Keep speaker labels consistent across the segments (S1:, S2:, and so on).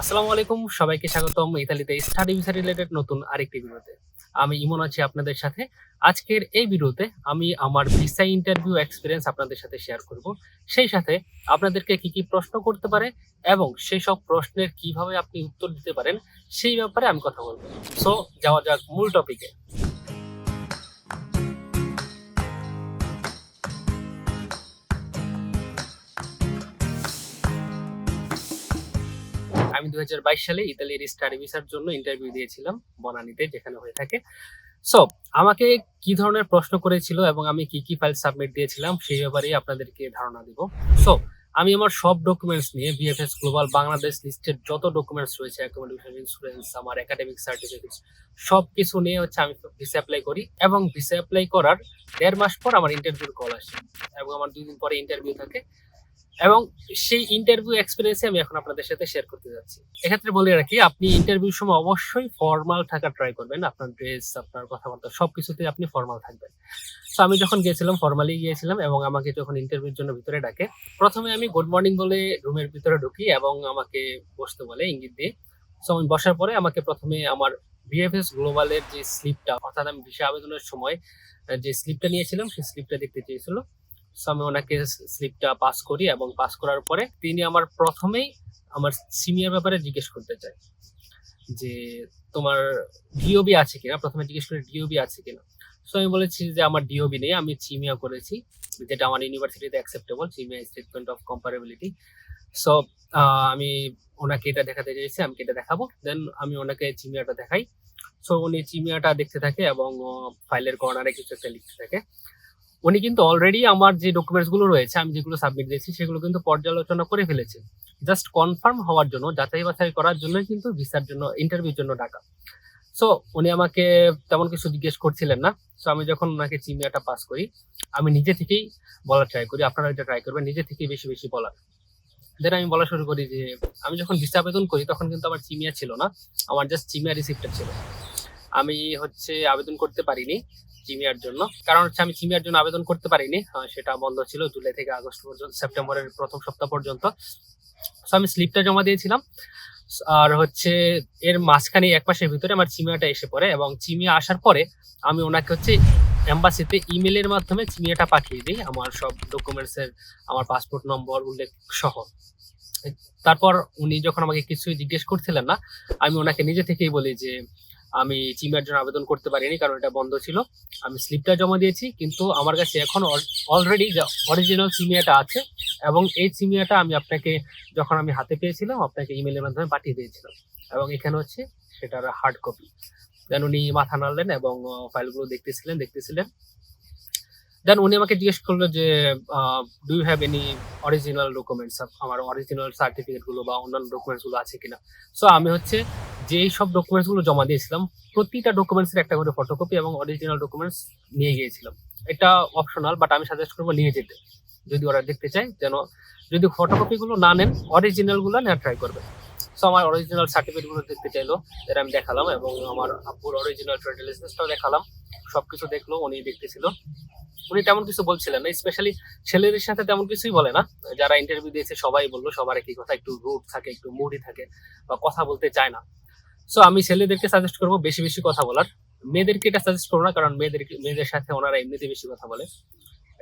S1: আসসালামু আলাইকুম, সবাইকে স্বাগতম ইতালিতে স্টাডি ভিসা রিলেটেড নতুন আরেকটি ভিডিওতে। আমি ইমন আছি আপনাদের সাথে। আজকের এই ভিডিওতে আমি আমার ভিসা ইন্টারভিউ এক্সপিরিয়েন্স আপনাদের সাথে শেয়ার করব। সেই সাথে আপনাদেরকে কি কি প্রশ্ন করতে পারে এবং সেই সব প্রশ্নের কীভাবে আপনি উত্তর দিতে পারেন, সেই ব্যাপারে আমি কথা বলব। সো যাওয়া যাক মূল টপিকে আমি দু হাজার বাইশ সালে ইতালির স্টাডি ভিসার জন্য ইন্টারভিউ দিয়েছিলাম বনানীতে, যেখানে হয়ে থাকে। সো আমাকে কি ধরনের প্রশ্ন করেছিল এবং আমি কি কি ফাইল সাবমিট দিয়েছিলাম সেই ব্যাপারেই আপনাদেরকে ধারণা দিব। সো আমি আমার সব ডকুমেন্টস নিয়ে বিএফএস গ্লোবাল বাংলাদেশ লিস্টের যত ডকুমেন্টস রয়েছে অ্যাকোমোডেশন ইন্স্যুরেন্স আমার একাডেমিক সার্টিফিকেট সব কিছু নিয়ে হচ্ছে আমি ভিসা অ্যাপ্লাই করি এবং ভিসা অ্যাপ্লাই করার দেড় মাস পর আমার ইন্টারভিউর কল আসে এবং আমার দুই দিন পরে ইন্টারভিউ থাকে। এবং সেই ইন্টারভিউ এক্সপিরিয়েন্স আমি এখন আপনাদের সাথে শেয়ার করতে যাচ্ছি। এক্ষেত্রে বলে রাখি, আপনি ইন্টারভিউর সময় অবশ্যই ফর্মাল থাকা ট্রাই করবেন। আপনার ড্রেস আপনার কথাবার্তা সবকিছুতে আপনি ফর্মাল থাকবেন। তো আমি যখন গিয়েছিলাম ফর্মালি গিয়েছিলাম এবং আমাকে যখন ইন্টারভিউর জন্য ভিতরে ডাকে, প্রথমে আমি গুড মর্নিং বলে রুমের ভিতরে ঢুকি এবং আমাকে বসতে বলে ইঙ্গিত দিয়ে। সো আমি বসার পরে আমাকে প্রথমে আমার বিএফএস গ্লোবালের যে স্লিপটা অর্থাৎ আমি ভিসা আবেদনের সময় যে স্লিপটা নিয়েছিলাম, সেই স্লিপটা দেখতে চেয়েছিল। আমি ওনাকে স্লিপটা পাস করি এবং পাস করার পরে তিনি আমার প্রথমেই আমার সিনিয়র ব্যাপারে জিজ্ঞেস করতে চায় যে, তোমার ডিওবি আছে কিনা? প্রথমে জিজ্ঞেস করে ডিওবি আছে কিনা? সো আমি বলেছি যে, আমার ডিওবি নেই, আমি চিমিয়া করেছি, যেটা আমার ইউনিভার্সিটিতে অ্যাকসেপ্টেবল চিমিয়া স্টেটমেন্ট অফ কম্পারেবিলিটি সো আমি ওনাকে এটা দেখাতে চাইছি আমি এটা দেখাবো। দেন আমি ওনাকে চিমিয়াটা দেখাই। সো উনি চিমিয়াটা দেখতে থাকে এবং ফাইলের কর্নারে কিছু একটা লিখতে থাকে। উনি কিন্তু অলরেডি আমার যে ডকুমেন্টসগুলো রয়েছে, আমি যেগুলো সাবমিট দিয়েছি সেগুলো কিন্তু পর্যালোচনা করে ফেলেছে জাস্ট কনফার্ম হওয়ার জন্য, যাচাই বাছাই করার জন্যই কিন্তু ভিসার জন্য ইন্টারভিউর জন্য ডাকা। সো উনি আমাকে তেমন কিছু জিজ্ঞেস করছিলেন না। সো আমি যখন ওনাকে চিমিয়াটা পাস করি, আমি নিজে থেকেই বলার ট্রাই করি আপনারা এটা ট্রাই করবেন, নিজে থেকেই বেশি বেশি বলার। দেন আমি বলা শুরু করি যে, আমি যখন ভিসা আবেদন করি, তখন কিন্তু আমার চিমিয়া ছিল না, আমার জাস্ট চিমিয়া রিসিপ্টটা ছিল। আমি হচ্ছে আবেদন করতে পারিনি। চিমিয়ার জন্য। কারণ হচ্ছে আমি চিমিয়ার জন্য আবেদন করতে পারিনি। সেটা বন্ধ ছিল জুলাই থেকে আগস্ট পর্যন্ত, সেপ্টেম্বরের প্রথম সপ্তাহ পর্যন্ত। সো আমি স্লিপটা জমা দিয়েছিলাম। আর হচ্ছে এর মাঝখানে এক মাসের ভিতরে আমার চিমিয়াটা এসে পড়ে এবং চিমিয়া আসার পরে আমি ওনাকে হচ্ছে এম্বাসিতে ইমেলের মাধ্যমে চিমিয়াটা পাঠিয়ে দিই, আমার সব ডকুমেন্টসের আমার পাসপোর্ট নম্বর উল্লেখ সহ। তারপর উনি যখন আমাকে কিছুই জিজ্ঞেস করছিলেন না, আমি ওনাকে নিজে থেকেই বলি যে আমি চিমিয়ার জন্য আবেদন করতে পারিনি, কারণ এটা বন্ধ ছিল। আমি স্লিপটা জমা দিয়েছি, কিন্তু আমার কাছে এখন অলরেডি অরিজিনাল সিমিয়াটা আছে এবং এই চিমিয়াটা আমি আপনাকে যখন আমি হাতে পেয়েছিলাম, আপনাকে ইমেলের মাধ্যমে পাঠিয়ে দিয়েছিলাম। এবং এখানে হচ্ছে সেটার হার্ড কপি যেন উনি মাথা নাড়লেন এবং ফাইলগুলো দেখতেছিলেন দেখতেছিলেন। দেন উনি আমাকে জিজ্ঞেস করল যে do you have any original documents আমার অরিজিনাল সার্টিফিকেটগুলো বা অন্যান্য ডকুমেন্টসগুলো আছে কিনা? সো আমি হচ্ছে যেই সব ডকুমেন্টসগুলো জমা দিয়েছিলাম, প্রতিটা ডকুমেন্টস এর একটা করে ফটোকপি এবং অরিজিনাল ডকুমেন্টস নিয়ে গিয়েছিলাম। এটা অপশনাল বাট আমি সাজেস্ট করব নিয়ে যেতে। যদি ওরা দেখতে চায়, যেন যদি ফটোকপি গুলো না নেন অরিজিনালগুলো নেওয়ার ট্রাই করবে। সো আমার অরিজিনাল সার্টিফিকেটগুলো দেখতে চাইলো এটা আমি দেখালাম এবং আমার আব্বুর অরিজিনাল ট্রেড লাইসেন্সটাও দেখালাম। সবকিছু দেখল উনি দেখতেছিল উনি তেমন কিছু বলছিলেন না স্পেশালি ছেলেদের সাথে তেমন কিছুই বলে না। যারা ইন্টারভিউ দিয়েছে, সবাই বলল, সবার একই কথা, একটু রুট থাকে, একটু মুডি থাকে বা কথা বলতে চায় না। সো আমি ছেলেদেরকে সাজেস্ট করব বেশি বেশি কথা বলার। মেয়েদেরকে এটা সাজেস্ট করব না, কারণ মেয়েদের মেয়েদের সাথে ওনারা এমনিতে বেশি কথা বলে।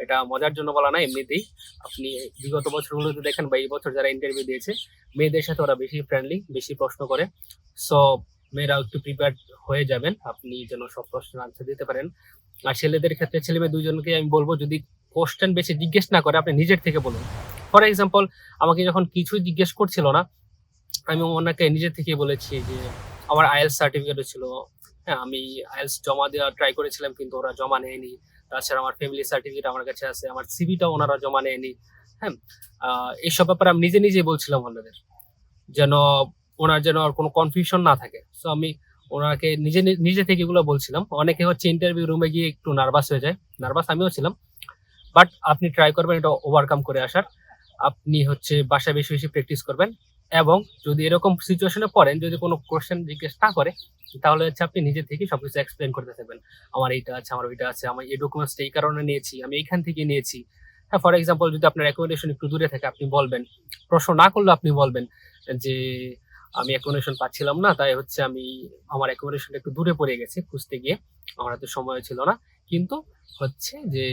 S1: এটা মজার জন্য বলা না, এমনিতেই। আপনি বিগত বছরগুলোতে দেখেন বা এই বছর যারা ইন্টারভিউ দিয়েছে, মেয়েদের সাথে ওরা বেশি ফ্রেন্ডলি বেশি প্রশ্ন করে। সো মেয়েরা একটু প্রিপেয়ার হয়ে যাবেন। আপনি যেন সব প্রশ্নের আনসার দিতে পারেন। আর ছেলেদের ক্ষেত্রে ছেলে মেয়ে দুজনকে আমি বলব, যদি কোশ্চেন বেশি জিজ্ঞেস না করে, আপনি নিজের থেকে বলুন। ফর এক্সাম্পল আমাকে যখন কিছুই জিজ্ঞেস করছিল না, আমি ওনাকে নিজের থেকে বলেছি যে, আমার আইএলস সার্টিফিকেটও ছিল। হ্যাঁ আমি আইএলস জমা দেওয়ার ট্রাই করেছিলাম, কিন্তু ওরা জমা নেয়নি। তাছাড়া আমার ফ্যামিলি সার্টিফিকেট আমার কাছে আছে, আমার সিভিটাও ওনারা জমা নেয়নি হ্যাঁ? এইসব ব্যাপারে আমি নিজে নিজেই বলছিলাম ওনাদের, যেন ওনার যেন আর কোনো কনফিউশন না থাকে। সো আমি ওনাকে নিজে নিজে থেকে এগুলো বলছিলাম। অনেকে হচ্ছে ইন্টারভিউ রুমে গিয়ে একটু নার্ভাস হয়ে যায়। নার্ভাস আমিও ছিলাম। বাট আপনি ট্রাই করবেন এটা ওভারকাম করে আসার। আপনি হচ্ছে বাসায় বেশি বেশি প্র্যাকটিস করবেন। এবং যদি এরকম সিচুয়েশনে পড়েন, যদি কোনো কোশ্চেন জিজ্ঞেস না করে, তাহলে হচ্ছে আপনি নিজে থেকে সবকিছু এক্সপ্লেন করতে থাকবেন। আমার এইটা আছে, আমার ওইটা আছে আমার এই ডকুমেন্টসটা এই কারণে নিয়েছি, আমি এইখান থেকে নিয়েছি। হ্যাঁ ফর এক্সাম্পল যদি আপনার অ্যাকোমোডেশন একটু দূরে থাকে, আপনি বলবেন, প্রশ্ন না করলে আপনি বলবেন যে, আমি অ্যাকোমোডেশন পাচ্ছিলাম না, তাই হচ্ছে আমি, আমার অ্যাকোমোডেশনটা একটু দূরে পড়ে গেছে, খুঁজতে গিয়ে আমার হাতে সময় ছিল না। কিন্তু হচ্ছে যে,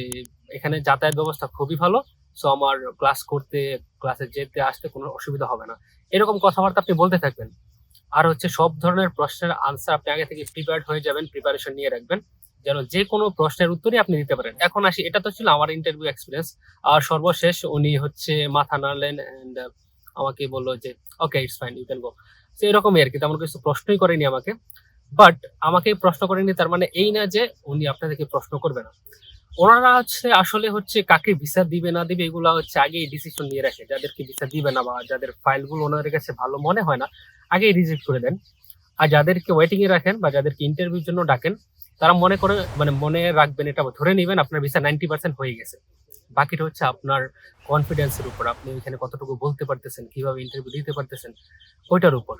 S1: এখানে যাতায়াত ব্যবস্থা খুবই ভালো সো আমার ক্লাস করতে ক্লাসে যেতে, আসতে কোনো অসুবিধা হবে না। এরকম কথাবার্তা আপনি বলতে থাকবেন। আর হচ্ছে সব ধরনের প্রশ্নের আনসার আপনি আগে থেকে প্রিপেয়ার্ড হয়ে যাবেন প্রিপারেশন নিয়ে রাখবেন। যেন যে কোনো প্রশ্নের উত্তরই আপনি দিতে পারেন। এখন আসি, এটা তো ছিল আমার ইন্টারভিউ এক্সপিরিয়েন্স আর সর্বশেষ উনি হচ্ছে মাথা নাড়লেন অ্যান্ড আমাকে বলল যে okay it's fine you can go তো এরকমই আর কি, তেমন কিছু প্রশ্নই করেনি আমাকে। বাট আমাকে প্রশ্ন করেনি তার মানে এই না যে উনি আপনাদেরকে প্রশ্ন করবে না। ওনারা হচ্ছে আসলে হচ্ছে কাকে ভিসা দিবে না দিবে এগুলো হচ্ছে আগেই ডিসিশন নিয়ে রাখে। যাদেরকে ভিসা দিবে না বা যাদের ফাইলগুলো ওনাদের কাছে ভালো মনে হয় না, আগেই রিজেক্ট করে দেন। আর যাদেরকে ওয়েটিং এ রাখেন বা যাদেরকে ইন্টারভিউর জন্য ডাকেন, তারা মনে করে মানে মনে রাখবেন এটা, ধরে নেবেন আপনার ভিসা নাইনটি পার্সেন্ট হয়ে গেছে। বাকিটা হচ্ছে আপনার কনফিডেন্সের উপর, আপনি ওইখানে কতটুকু বলতে পারতেছেন, কীভাবে ইন্টারভিউ দিতে পারতেছেন, ওইটার উপর।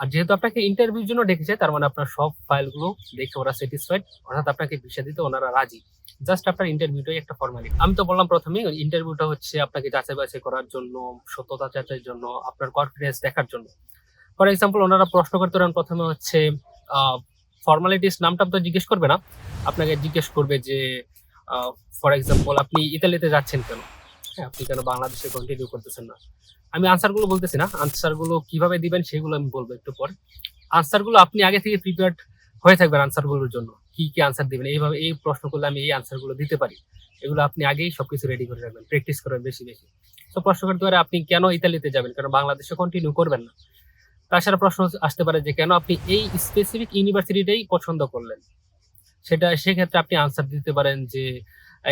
S1: আর যেহেতু আপনাকে ইন্টারভিউর জন্য ডেকেছে, তার মানে আপনার সব ফাইলগুলো দেখে ওরা স্যাটিসফাইড অর্থাৎ আপনাকে ভিসা দিতে ওনারা রাজি। জাস্ট আপনার ইন্টারভিউটাই একটা ফর্মালিটি আমি তো বললাম প্রথমেই ইন্টারভিউটা হচ্ছে আপনাকে যাচাই বাছাই করার জন্য, সত্যতা যাচাইয়ের জন্য, আপনার কনফিডেন্স দেখার জন্য। ফর এক্সাম্পল ওনারা প্রশ্ন করতে পারেন প্রথমে হচ্ছে ফর্মালিটিস নামটা তো জিজ্ঞেস করবে না। আপনাকে জিজ্ঞেস করবে যে ফর এক্সাম্পল আপনি ইতালিতে যাচ্ছেন কেন? আপনি কেন বাংলাদেশে কন্টিনিউ করতেছেন না? আমি আনসারগুলো বলতেছি না আনসারগুলো কীভাবে দিবেন সেগুলো আমি বলব একটু পর। আনসারগুলো আপনি আগে থেকে প্রিপেয়ার্ড হয়ে থাকবেন আনসারগুলোর জন্য, কি কি আনসার দিবেন, এইভাবে এই প্রশ্ন করলে আমি এই আনসারগুলো দিতে পারি। এগুলো আপনি আগেই সবকিছু রেডি করে রাখবেন প্র্যাকটিস করবেন বেশি বেশি। তো প্রশ্ন করতে পারে, আপনি কেন ইতালিতে যাবেন? কারণ বাংলাদেশে কন্টিনিউ করবেন না? তাছাড়া প্রশ্ন আসতে পারে যে, কেন আপনি এই স্পেসিফিক ইউনিভার্সিটিটাই পছন্দ করলেন? সেটা সেক্ষেত্রে আপনি আনসার দিতে পারেন যে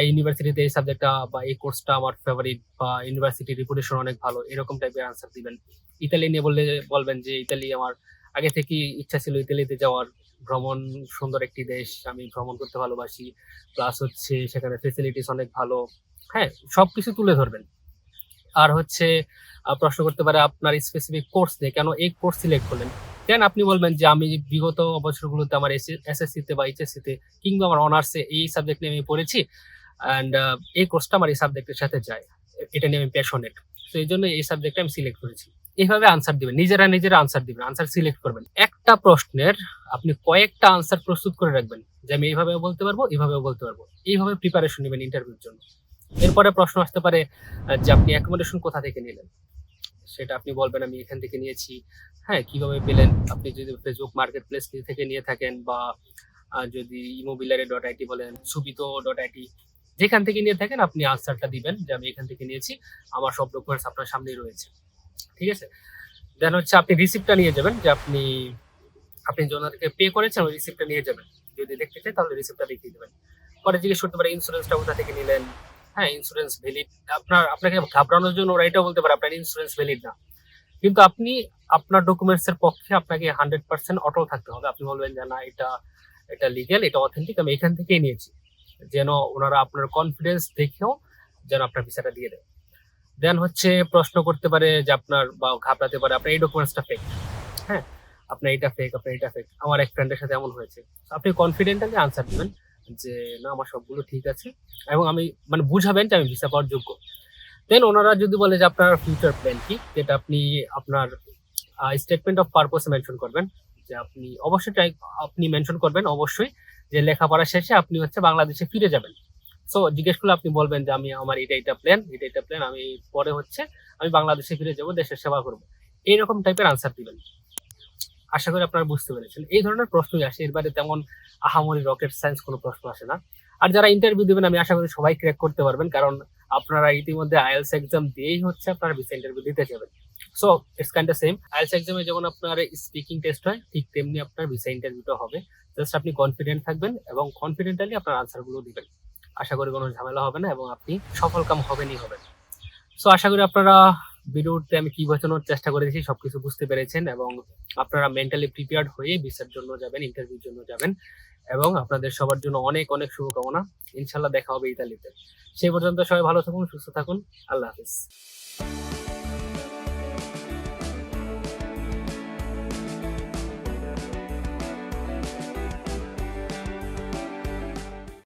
S1: ইউনিভার্সিটিতে এই সাবজেক্টটা বা এই কোর্সটা আমার ফেভারিট বা ইউনিভার্সিটির রিপুটেশন অনেক ভালো, এরকম টাইপের আনসার দিবেন। ইতালি নিয়ে বললে, বলবেন যে ইতালি আমার আগে থেকে ইচ্ছা ছিল ইতালিতে যাওয়ার। ভ্রমণ সুন্দর একটি দেশ, আমি ভ্রমণ করতে ভালোবাসি। প্লাস হচ্ছে সেখানে ফেসিলিটিস অনেক ভালো। হ্যাঁ সব কিছু তুলে ধরবেন। আর হচ্ছে প্রশ্ন করতে পারে আপনার স্পেসিফিক কোর্স নিয়ে, কেন এই কোর্স সিলেক্ট করলেন? দেন আপনি বলবেন যে আমি বিগত বছরগুলোতে আমার এসএসসি তে বা এইচএসসিতে কিংবা আমার অনার্সে এই সাবজেক্ট নিয়ে আমি পড়েছি? অ্যান্ড এই কোর্সটা আমার এই সাবজেক্টের সাথে যায়। এটা নিয়ে আমি প্যাশনেট তো এই জন্য এই সাবজেক্টটা আমি সিলেক্ট করেছি। এইভাবে আনসার দিবেন। নিজেরা নিজেরা আনসার দিবেন। আনসার সিলেক্ট করবেন। একটা প্রশ্নের আপনি কয়েকটা আনসার প্রস্তুত করে রাখবেন। যে আমি এইভাবেও বলতে পারব, এইভাবেও বলতে পারব। এইভাবে প্রিপারেশন নেবেন ইন্টারভিউর জন্য। এরপরে প্রশ্ন আসতে পারে যে আপনি অ্যাকোমোডেশন কোথা থেকে নিলেন? সেটা আপনি বলবেন, আমি এখান থেকে নিয়েছি। হ্যাঁ কীভাবে পেলেন? আপনি যদি ফেসবুক মার্কেট প্লেস থেকে নিয়ে থাকেন বা যদি ইমোবিলারে ডট আইটি বলেন সুবিতো ডট আইটি যেখান থেকে নিয়ে থাকেন, আপনি আনসারটা দিবেন যে আমি এখান থেকে নিয়েছি, আমার সব ডকুমেন্টস আপনার সামনেই রয়েছে। ঠিক আছে? দেন হচ্ছে আপনি রিসিপ্টটা নিয়ে যাবেন যে আপনি আপনি যে পে করেছেন, ওই রিসিপ্টটা নিয়ে যাবেন। যদি দেখতে চাই, তাহলে রিসিপ্টটা দেখিয়ে দেবেন। পরে জিজ্ঞেস করতে পারে ইন্স্যুরেন্সটা কোথা থেকে নিলেন? হ্যাঁ ইন্স্যুরেন্স ভ্যালিড আপনার, আপনাকে ঘাবড়ানোর জন্য ওরা এটাও বলতে পারে, আপনার ইন্স্যুরেন্স ভ্যালিড না। কিন্তু আপনি, আপনার ডকুমেন্টস এর পক্ষে আপনাকে হান্ড্রেড পার্সেন্ট অটল থাকতে হবে। আপনি বলবেন যে, না, এটা এটা লিগেল এটা অথেন্টিক আমি এখান থেকেই নিয়েছি। যেন ওনারা আপনার কনফিডেন্স দেখেও যেন আপনার ভিসাটা দিয়ে দেয় দেন হচ্ছে প্রশ্ন করতে পারে যে আপনার বা ঘাবড়াতে পারে, আপনার এই ডকুমেন্টসটা ফেক হ্যাঁ আপনার এটা ফেক আপনার এটা ফেক আমার এক ফ্রেন্ডের সাথে এমন হয়েছে। আপনি কনফিডেন্টালি আনসার দিবেন যে, না, আমার সবগুলো ঠিক আছে। এবং আমি মানে বুঝাবেন যে আমি ভিসা পাওয়ার যোগ্য। দেন ওনারা যদি বলে যে, আপনার ফিউচার প্ল্যান কি? যেটা আপনি আপনার স্টেটমেন্ট অফ পারপোজ মেনশন করবেন, যে আপনি অবশ্যই আপনি মেনশন করবেন অবশ্যই যে লেখাপড়া শেষে আপনি হচ্ছে বাংলাদেশে ফিরে যাবেন। সো জিজ্ঞেস করলে আপনি বলবেন যে আমি, আমার এটা এটা প্ল্যান এটা এটা প্ল্যান আমি পরে হচ্ছে, আমি বাংলাদেশে ফিরে যাব, দেশের সেবা করব। এইরকম টাইপের আনসার দিবেন। আশা করি আপনারা বুঝতে পেরেছেন। এই ধরনের প্রশ্নই আসে। এর বাইরে তেমন আহামরি রকেট সায়েন্স কোনো প্রশ্ন আসে না। আর যারা ইন্টারভিউ দিবেন, আমি আশা করি সবাই ক্র্যাক করতে পারবেন, কারণ আপনারা ইতিমধ্যে আইএলস এক্সাম দিয়েই হচ্ছে আপনারা ভিসা ইন্টারভিউ দিতে যাবেন। So it's kind same IELTS এক্সামে যেমন আপনার স্পিকিং টেস্ট হয়, ঠিক তেমনি আপনার ভিসা ইন্টারভিউটা হবে। জাস্ট আপনি কনফিডেন্ট থাকবেন এবং কনফিডেন্টালি আপনার আনসারগুলো দিবেন। আশা করি কোনো ঝামেলা হবে না এবং আপনি সফল কাম হবেনই হবেন। সো আশা করি আপনারা ভিডিওতে আমি কি বোঝানোর চেষ্টা করেছি সবকিছু বুঝতে পেরেছেন এবং আপনারা মেন্টালি প্রিপেয়ার্ড হয়ে ভিসার জন্য যাবেন ইন্টারভিউর জন্য যাবেন এবং আপনাদের সবার জন্য অনেক অনেক শুভকামনা। ইনশাল্লাহ দেখা হবে ইতালিতে। সেই পর্যন্ত সবাই ভালো থাকুন, সুস্থ থাকুন। আল্লাহ হাফিজ।